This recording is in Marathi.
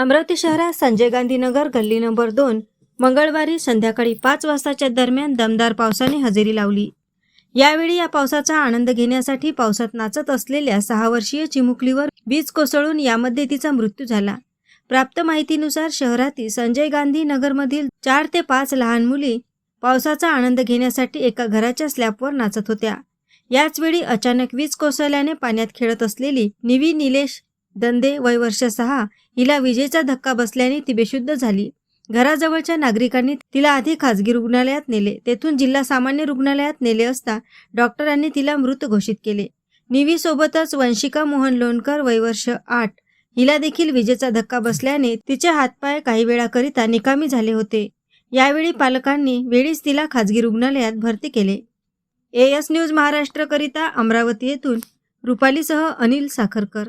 अमरावती शहरात संजय गांधीनगर गल्ली नंबर दोन मंगळवारी संध्याकाळी पाच वाजताच्या दरम्यान दमदार पावसाने हजेरी लावली. यावेळी या पावसाचा आनंद घेण्यासाठी पावसात नाचत असलेल्या सहा वर्षीय चिमुकलीवर वीज कोसळून यामध्ये तिचा मृत्यू झाला. प्राप्त माहितीनुसार शहरातील संजय गांधी नगरमधील चार ते पाच लहान मुली पावसाचा आनंद घेण्यासाठी एका घराच्या स्लॅबवर नाचत होत्या. याचवेळी अचानक वीज कोसळल्याने पाण्यात खेळत असलेली निवी निलेश दंदे वय वर्ष सहा हिला विजेचा धक्का बसल्याने ती बेशुद्ध झाली. घराजवळच्या नागरिकांनी तिला आधी खासगी रुग्णालयात नेले. तेथून जिल्हा सामान्य रुग्णालयात नेले असता डॉक्टरांनी तिला मृत घोषित केले. निवीसोबतच वंशिका मोहन लोणकर वय वर्ष आठ हिला देखील विजेचा धक्का बसल्याने तिचे हातपाय काही वेळाकरिता निकामी झाले होते. यावेळी पालकांनी वेळीच तिला खाजगी रुग्णालयात भरती केले. ए एस न्यूज महाराष्ट्रकरिता अमरावती येथून रुपालीसह अनिल साखरकर.